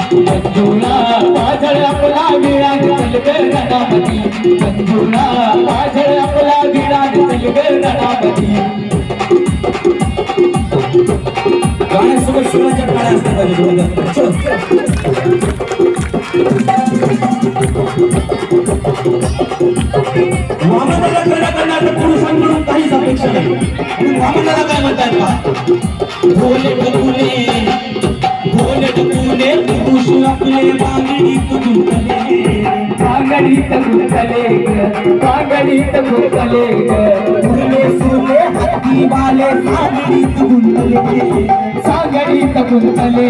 बंधुळा पाझळ आपला विराज चलग रणामती बंधुळा पाझळ आपला विराज चलग रणामती गाण्यासोबत वामनाला क्रीडा करणाऱ्या पुरुषांकडून काहीच अपेक्षा नाही. वामनाला काय म्हणतात का भोले पांगडीत गुंतले पांगडीत गुंतले फुले सुले हत्ती बाले बांगडीत गुंतले सागडीत गुंतले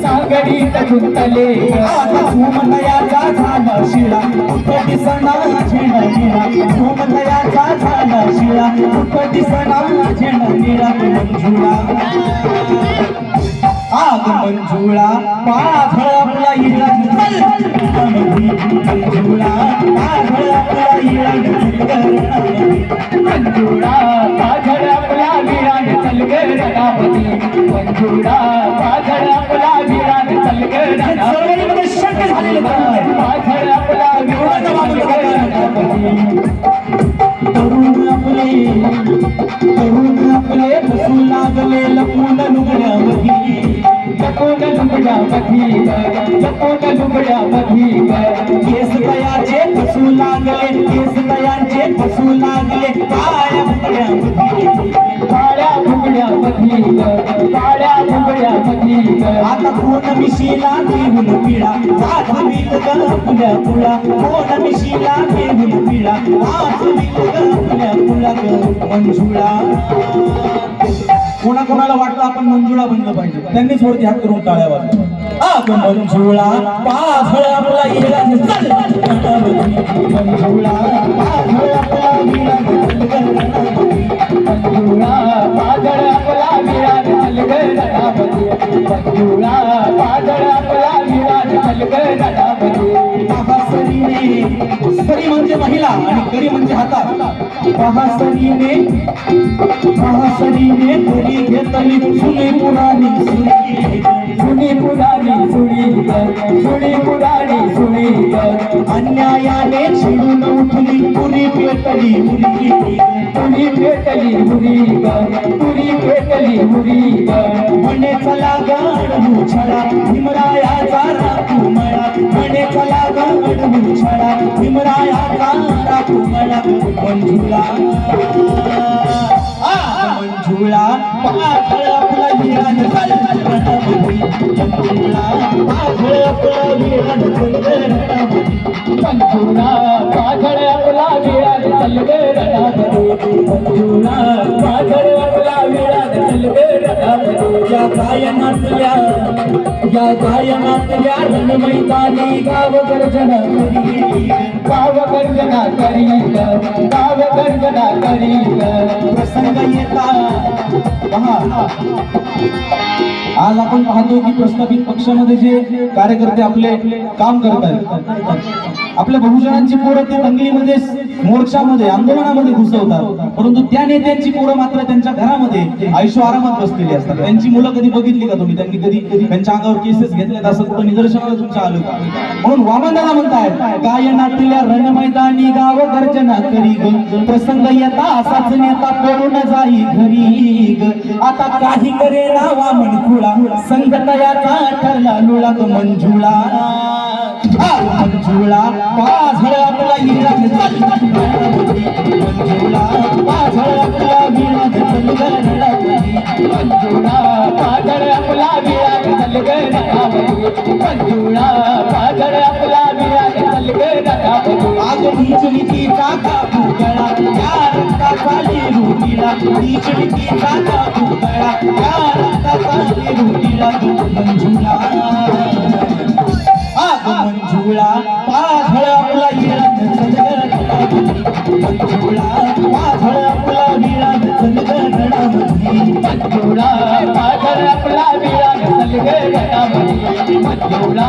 सागडीत गुंतले आता झोमटयाचा झाला शिळा कुठं दिसना झेंडा निळा झोमटयाचा झाला शिळा कुठं दिसना झेंडा निळा मंजुळा आग मंजुळा पाझळ आपला इळा मंजुळा पाझळ आपला मधी लपून लुगड्या मधी केस तयाचे फसू लागले केस तयाचे फसू लागले काळ्या फुगड्यामध्ये काळ्या फुगड्या मधी काळ्या फुगड्या मधी आता कोण मिशीला घेऊन पिळा वाजवीत ग फुल्या फुला कोण मिशीला घेऊन पिळा वाजवीत ग फुल्या फुला मंजुळा कोणा कोणाला वाटतं आपण मंजुळा बनलं पाहिजे? त्यांनीच वरती हात करून टाळ्या वाजवा. आग मंजुळा पाझळ आपला इराज चल. मंजुळा पाझळ आपला मंजुळा पाझळ आपला मंजुळा पाझळ आपला म्हणजे महिला आणि करी म्हणजे हातात. महासरीने महासरीने करी घेतली सुने पुराणी सुनी सुनी पुराणी सुणी सुणी पुराणी सुणी अन्यायाने चिडून उठली पुरी पेटली मुरी पुरी पेटली मुरी पुरी पेटली मुरी म्हणे चला गाडू छडा भीमरायाचा राखू चला गाडू छडा भीमरायाचा राखू मळा मंजुळा. आ, मंजुळा पाझळ आपला विरान चल मंजुळा पाझळ आपला विरान चल मंजुळा पाझळ आपला विराज चलग रणामती मंजुळा पाझळ आपला विराज चलग रणामती या गायनातल्या या गायनातल्या रणमैदानी गाव गर्जना करी गाव गर्जना करीत गाव गर्जना करीत प्रसंग येता पहा आज आपण पाहतो की प्रस्थापित पक्षामध्ये जे कार्यकर्ते आपले काम करत आहेत आपल्या बहुजनांची पोरं ते दंगलीमध्ये मोर्चामध्ये आंदोलनामध्ये घुसवतात. परंतु त्या नेत्यांची पोरं मात्र त्यांच्या घरामध्ये आयुष्य आरामात बसलेली असतात. त्यांची मुलं कधी बघितली का तुम्ही? त्यांनी कधी त्यांच्या अंगावर केसेस घेतल्यात असं कुठं निदर्शनाला तुमच्या आलं का? म्हणून वामनदादा म्हणतायत रण रणमैदानी गाव गर्जना करी ग. प्रसंग येता असाच नेता पळून जाई घरी ग. आता काही करे ना वामन खुळा संगतयाचा ठरला लुळा मंजुळा. आ, पाझळ आपला इराज चल मंजुळा पाझळ आपला विराज चल ग पाझळ आपला विराज चलग रणामती पाझळ आपला विराज चलग रणामती आग नीचलिकीचा कापू गळा या रक्ताचा लिरू काका नीचलिकीचा कापू गळा या मंजू मंजुळा पाझळ आपला विराज चलग रणामधी मंजुळा